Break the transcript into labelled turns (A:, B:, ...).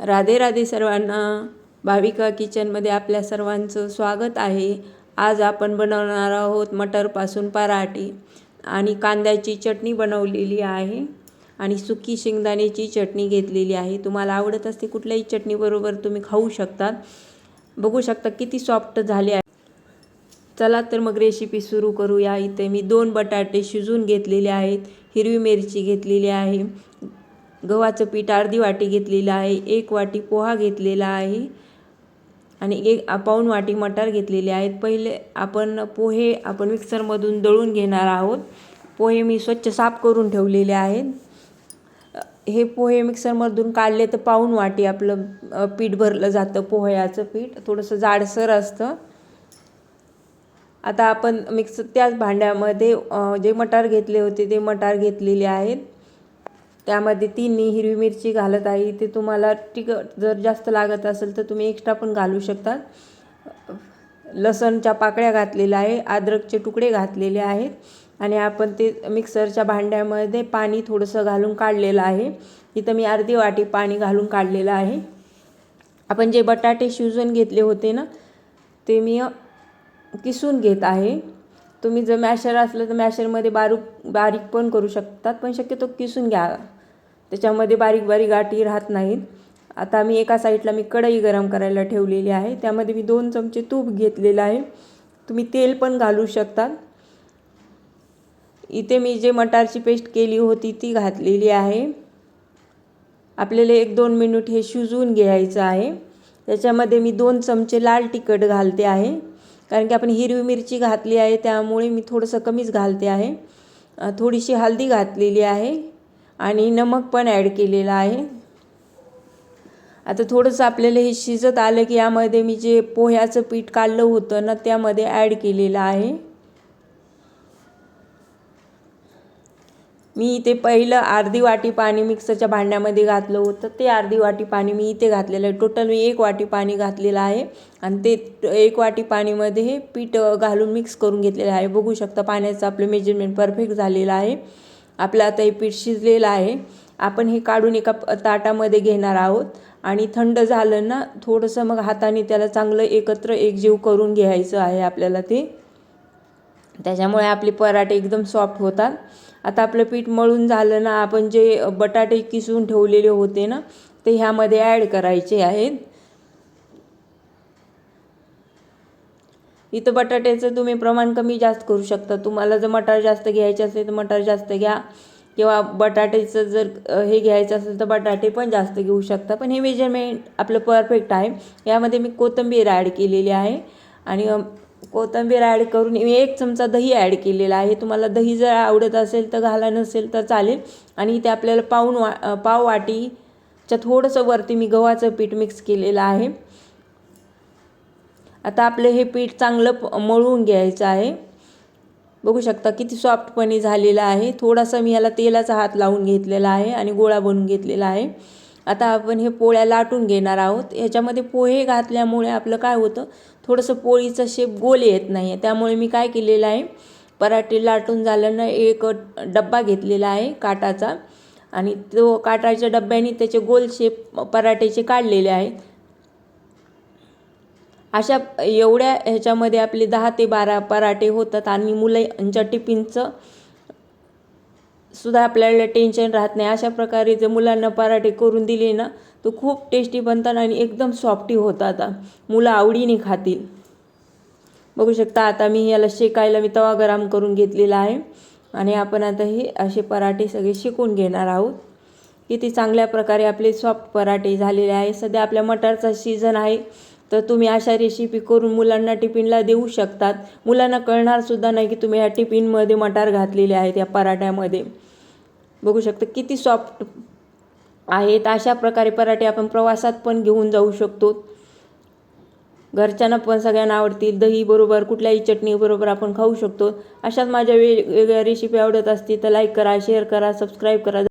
A: राधे राधे सर्वांना भाविका किचनमध्ये आपल्या सर्वांचं स्वागत आहे. आज आपण बनवणार आहोत मटरपासून पराठे आणि कांद्याची चटणी बनवलेली आहे आणि सुकी शेंगदाण्याची चटणी घेतलेली आहे. तुम्हाला आवडत असते कुठल्याही चटणीबरोबर तुम्ही खाऊ शकतात. बघू शकता किती सॉफ्ट झाले आहे. चला तर मग रेसिपी सुरू करूया. इथे मी दोन बटाटे शिजून घेतलेले आहेत. हिरवी मिरची घेतलेली आहे. गव्हाचं पीठ अर्धी वाटी घेतलेलं आहे एक वाटी पोहा घेतलेला आहे आणि एक पाऊण वाटी मटार घेतलेले आहेत. पहिले आपण पोहे आपण मिक्सरमधून दळून घेणार आहोत. पोहे मी स्वच्छ साफ करून ठेवलेले आहेत. हे पोहे मिक्सरमधून काढले तर पाऊण वाटी आपलं पीठ भरलं जातं पोह्याचं पीठ. थोडंसं जाडसर असतं. आता आपण मिक्स त्याच भांड्यामध्ये जे मटार घेतले होते ते मटार घेतलेले आहेत. त्यामध्ये तिन्ही हिरवी मिरची घालत आहे. ते तुम्हाला तिखट जर जास्त लागत असेल तर तुम्ही एक्स्ट्रा पण घालू शकता. लसणच्या पाकळ्या घातलेल्या आहे अद्रकचे तुकडे घातलेले आहेत आणि आपण ते मिक्सरच्या भांड्यामध्ये पाणी थोडंसं घालून काढलेलं आहे. इथं मी अर्धी वाटी पाणी घालून काढलेलं आहे. आपण जे बटाटे शिजून घेतले होते ना ते मी किसून घेत आहे. तुम्ही जर मॅशर असलं तर मॅशरमध्ये बारीक बारीक पण करू शकतात पण शक्यतो किसून घ्या. त्याच्यामध्ये बारीक बारीक गाठी राहत नाहीत. आता मी एका साईडला मी कढई गरम करायला ठेवलेली आहे. त्यामध्ये मी दोन चमचे तूप घेतलेलं आहे. तुम्ही तेल पण घालू शकतात इथे मी जे मटारची पेस्ट केली होती ती घातलेली आहे. आपल्याला एक दोन मिनिट हे शिजवून घ्यायचं आहे. त्याच्यामध्ये मी दोन चमचे लाल तिखट घालते आहे. कारण की आपण हिरवी मिरची घातली आहे त्यामुळे मी थोडंसं कमीच घालते आहे. थोडीशी हळदी घातलेली आहे. आणि नमक पण ॲड केलेलं आहे. आता थोडंसं आपल्याला हे शिजत आलं की यामध्ये मी जे पोह्याचं पीठ काढलं होतं ना त्यामध्ये ॲड केलेलं आहे. मी इथे पहिलं अर्धी वाटी पाणी मिक्सरच्या भांड्यामध्ये घातलं होतं. ते अर्धी वाटी पाणी मी इथे घातलेलं आहे. टोटल मी एक वाटी पाणी घातलेलं आहे. आणि ते एक वाटी पाणीमध्ये हे पीठ घालून मिक्स करून घेतलेलं आहे. बघू शकता पाण्याचं आपलं मेजरमेंट परफेक्ट झालेलं आहे. आपलं आता हे पीठ शिजलेलं आहे. आपण हे काढून एका ताटामध्ये घेणार आहोत. आणि थंड झालं ना थोडंसं मग हाताने त्याला चांगलं एकत्र एकजीव करून घ्यायचं आहे आपल्याला ते. त्याच्यामुळे आपले पराठे एकदम सॉफ्ट होतात. आता आपलं पीठ मळून झालं ना आपण जे बटाटे किसून ठेवलेले होते ना ते ह्यामध्ये ॲड करायचे आहेत. इथं बटाट्याचं तुम्ही प्रमाण कमी जास्त करू शकता. तुम्हाला जर मटार जास्त घ्यायचे असेल तर मटार जास्त घ्या. किंवा बटाट्याचं जर हे घ्यायचं असेल तर बटाटे पण जास्त घेऊ शकता. पण हे मेजरमेंट आपलं परफेक्ट आहे. यामध्ये मी कोथिंबीर ॲड केलेली आहे. आणि कोथिंबीर ॲड करून मी एक चमचा दही ॲड केलेला आहे. तुम्हाला दही जर आवडत असेल तर घाला नसेल तर चालेल. आणि इथे आपल्याला पाऊन वा पाव वाटीच्या थोडंसं वरती मी गव्हाचं पीठ मिक्स केलेलं आहे. आता आपलं हे पीठ चांगलं मळून घ्यायचं आहे. बघू शकता किती सॉफ्टपणे झालेलं आहे. थोडासा मी याला तेलाचा हात लावून घेतलेला आहे आणि गोळा बनवून घेतलेला आहे. आता आपण हे पोळ्या लाटून घेणार आहोत. ह्याच्यामध्ये पोहे घातल्यामुळे आपलं काय होतं? थोडंसं पोळीचा शेप गोल येत नाही आहे त्यामुळे मी काय केलेलं आहे? पराठे लाटून झाल्यानं एक डब्बा घेतलेला आहे काटाचा. आणि तो काटाच्या डब्याने त्याचे गोल शेप पराठ्याचे काढलेले आहेत. अशा एवढ्या ह्याच्यामध्ये आपले दहा ते बारा पराठे होतात आणि मुलांच्या टिफिनचं सुद्धा आपल्याला टेन्शन राहत नाही. अशा प्रकारे जर मुलांना पराठे करून दिले ना तर खूप टेस्टी बनतात आणि एकदम सॉफ्टी होतात मुलं आवडीने खातील. बघू शकता आता मी याला शेकायला मी तवा गरम करून घेतलेला आहे. आणि आपण आता हे असे पराठे सगळे शिकून घेणार आहोत. किती चांगल्या प्रकारे आपले सॉफ्ट पराठे झालेले आहे. सध्या आपल्या मटारचा सीझन आहे. तर तुम्ही अशा रेसिपी करून मुलांना टिफिनला देऊ शकतात. मुलांना कळणारसुद्धा नाही की तुम्ही ह्या टिफिनमध्ये मटार घातलेले आहेत या पराठ्यामध्ये. बघू शकता किती सॉफ्ट आहेत. अशा प्रकारे पराठे आपण प्रवासात पण घेऊन जाऊ शकतो. घरच्यांना पण सगळ्यांना आवडतील. दहीबरोबर कुठल्याही चटणीबरोबर आपण खाऊ शकतो. अशाच माझ्या वेगवेगळ्या रेसिपी आवडत असतील तर लाईक करा शेअर करा सबस्क्राईब करा.